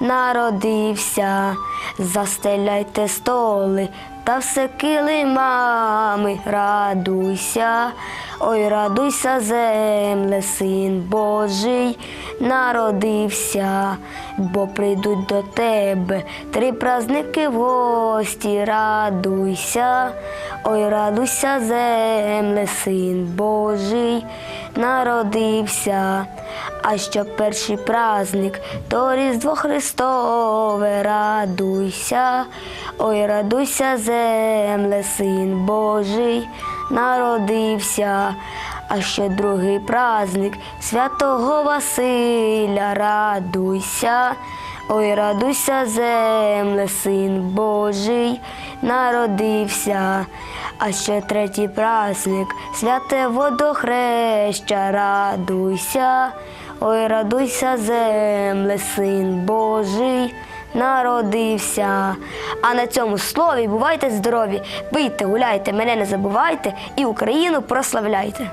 народився, застеляйте столи та все килимами, радуйся, ой, радуйся, земле, син Божий народився, бо прийдуть до тебе три праздники в гості, радуйся, ой, радуйся, земле, син Божий народився. А що перший праздник, то Різдво Христове, радуйся, ой, радуйся, земле, син Божий народився. А що другий праздник святого Василя, радуйся, ой, радуйся, земле, син Божий народився. А ще третій праздник, святе водохреща, радуйся, ой, радуйся, земле, син Божий народився. А на цьому слові бувайте здорові, пийте, гуляйте, мене не забувайте і Україну прославляйте.